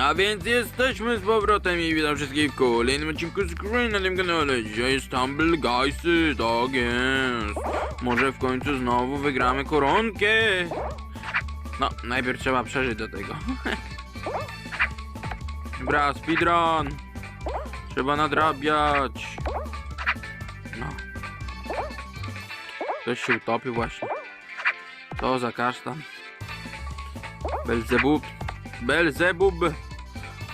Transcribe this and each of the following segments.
A więc jesteśmy z powrotem i witam wszystkich w kolejnym odcinku z Green na tym kanale. Dzisiaj jest Guysy, tak jest. Może w końcu znowu wygramy koronkę. No, najpierw trzeba przeżyć do tego. Dobra, speedrun. Trzeba nadrabiać. No. Ktoś się utopił właśnie. To za kasztan. Belzebub. Belzebub.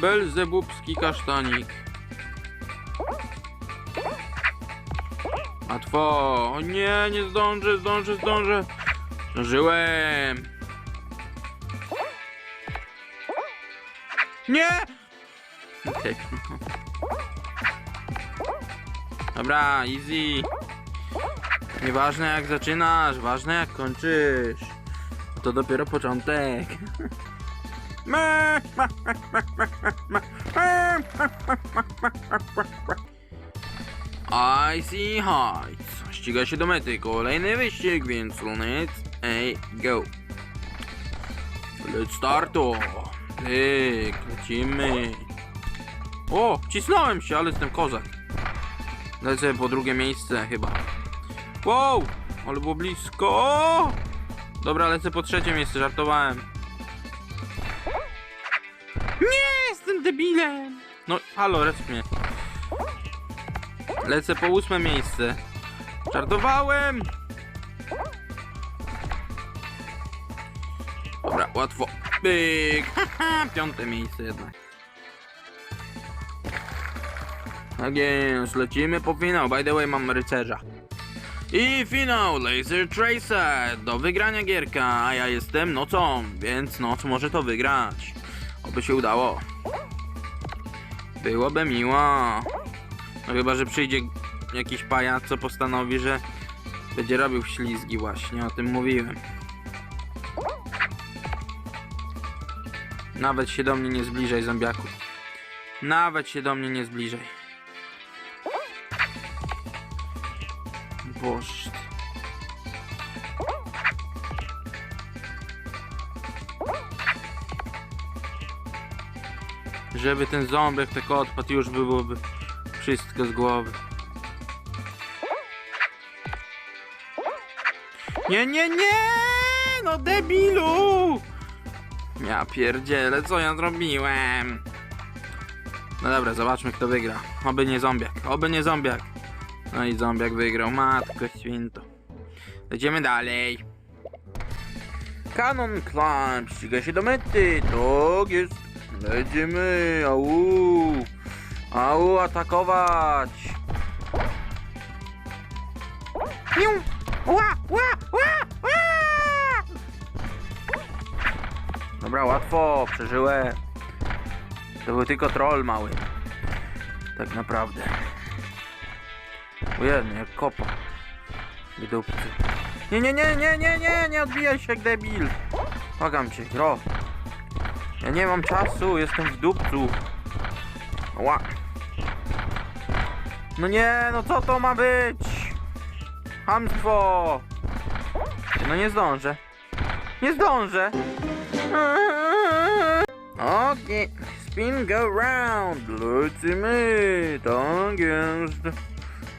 Belzebubski kasztanik. Łatwo. O nie, nie zdążę, zdążę, zdążę. Zdążyłem. Nie! Dobra, easy. Nieważne jak zaczynasz, ważne jak kończysz. To dopiero początek. Me, ma, ma, ma, ma. Icy Heights. Ściga się do mety. Kolejny wyścig, więc let's ej, go. Let's starto. Tyk, lecimy. O, wcisnąłem się, ale jestem kozak. Lecę po drugie miejsce chyba. Wow, ale było blisko. Dobra, lecę po trzecie miejsce, żartowałem. Debilem. No, halo, resp mnie. Lecę po ósme miejsce. Żartowałem. Dobra, łatwo. Byk. Haha, piąte miejsce jednak. Tak jest, lecimy po finał. By the way, mam rycerza. I finał Laser Tracer do wygrania gierka, a ja jestem nocą, więc noc może to wygrać. Oby się udało. Byłoby miło. No chyba, że przyjdzie jakiś pajac, co postanowi, że będzie robił ślizgi właśnie, o tym mówiłem. Nawet się do mnie nie zbliżaj, zombiaku. Nawet się do mnie nie zbliżaj. Boże. Żeby ten ząbek tak odpadł, już byłoby wszystko z głowy. Nie, nie, nie! No debilu! Ja pierdzielę, co ja zrobiłem? No dobra, zobaczmy kto wygra. Oby nie zombiak, oby nie zombiak. No i zombiak wygrał, matko święto. Lecimy dalej. Canon Climb ściga się do mety, tak jest. Lecimy, au. Au, atakować. Niu. Ła, ła, ła. Dobra, łatwo, przeżyłem. To był tylko troll mały. Tak naprawdę. Ujemnie, jak kopa. Wydupcy. Nie, nie, nie, nie, nie, nie, nie odbijaj się jak debil. Pagam cię, gro. Ja nie mam czasu, jestem w dupcu. Ła. No nie, no co to ma być? Hamstwo. No nie zdążę. Nie zdążę. Okej, spin go round. Lecimy. Tak jest.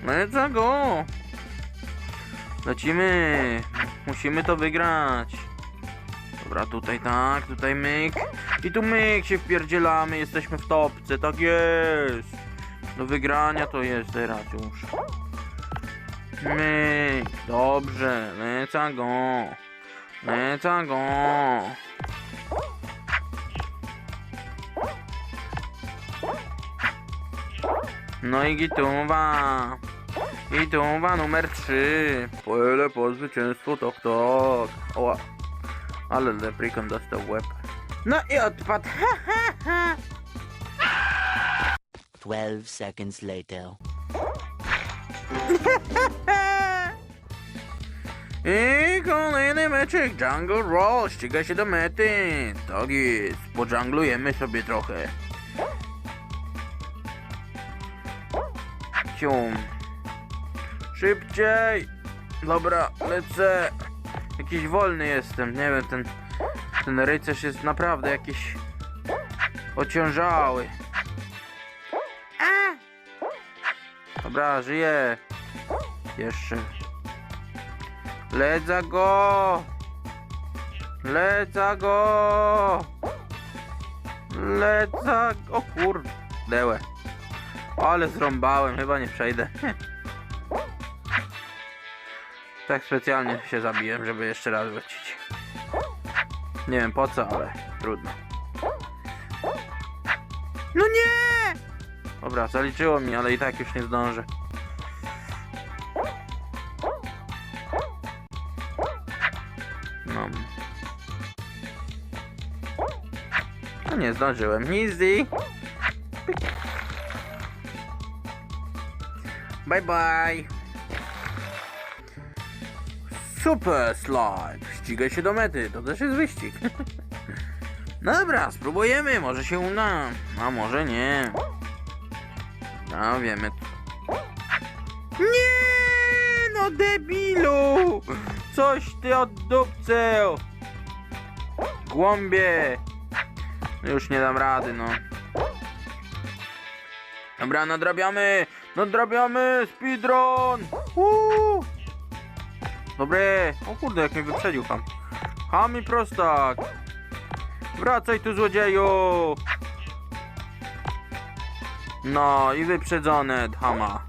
Let's go. Lecimy. Musimy to wygrać. Dobra, tutaj tak, tutaj myk. I tu myk się wpierdzielamy, jesteśmy w topce, tak jest. Do wygrania to jest teraz już. Myk, dobrze, leca go. Leca go. No i gituwa. Gituwa numer 3. Pole po zwycięstwo, tok tok. Oła. Ale leprikon dostał łeb. No i odpadł. Ha, ha, ha. 12 seconds later. I kolejny meczek Jungle Roll ściga się do mety. Tak jest, podżanglujemy sobie trochę. Cium. Szybciej. Dobra, lecę. Jakiś wolny jestem, nie wiem, ten, ten rycerz jest naprawdę jakiś ociężały. Dobra, żyję. Jeszcze. Ledza go! Ledza go! Ledza... O kurdełe. Ale zrąbałem, chyba nie przejdę. Tak specjalnie się zabiłem, żeby jeszcze raz wrócić. Nie wiem po co, ale trudno. No nie! Dobra, zaliczyło mi, ale i tak już nie zdążę. No. No nie zdążyłem. Easy. Bye bye. Super slide. Ścigaj się do mety. To też jest wyścig. Dobra, spróbujemy. Może się uda. A może nie. No wiemy. Nie, no debilu. Coś ty oddupceł. Głąbie. Już nie dam rady, no. Dobra, nadrabiamy! Nadrabiamy! Speedrun! Uuu! Dobre! O kurde, jak mnie wyprzedził ham. Ham i prostak! Wracaj tu, złodzieju! No i wyprzedzone hama.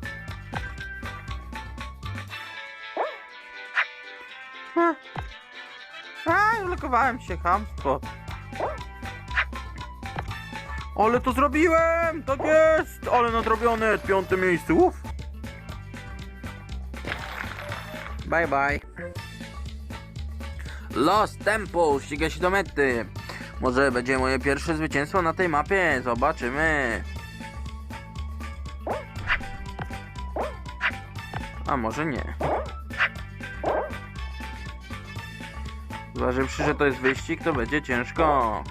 A, A, ulokowałem się, hamstwo. Ale to zrobiłem! Tak jest! Ale nadrobione! Piąte miejsce, uff! Bye bye. Lost Tempo, ściga się do mety. Może będzie moje pierwsze zwycięstwo na tej mapie, zobaczymy. A może nie. Zważywszy, że to jest wyścig, to będzie ciężko.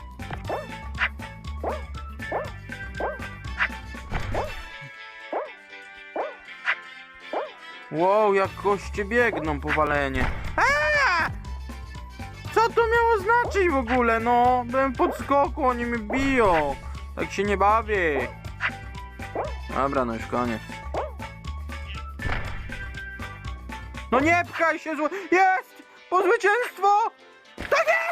Wow, jak goście biegną powalenie. Aaa! Co to miało znaczyć w ogóle, no? Byłem pod skoku, oni mnie biją. Tak się nie bawię. Dobra, no już koniec. No nie pchaj się, zło... Jest! Po zwycięstwo! Tak jest!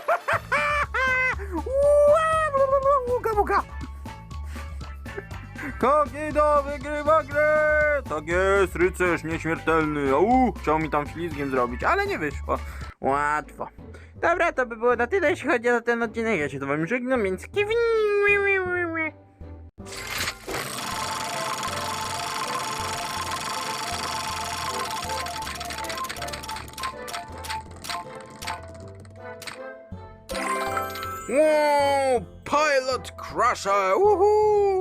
Kogido wygrywa grę! Tak jest, rycerz nieśmiertelny. Au, chciał mi tam ślizgiem zrobić, ale nie wyszło. Łatwo. Dobra, to by było na tyle, jeśli chodzi o ten odcinek. Ja się z wami żegnam, więc kiwni. Wow, Pilot Crusher! Woohoo!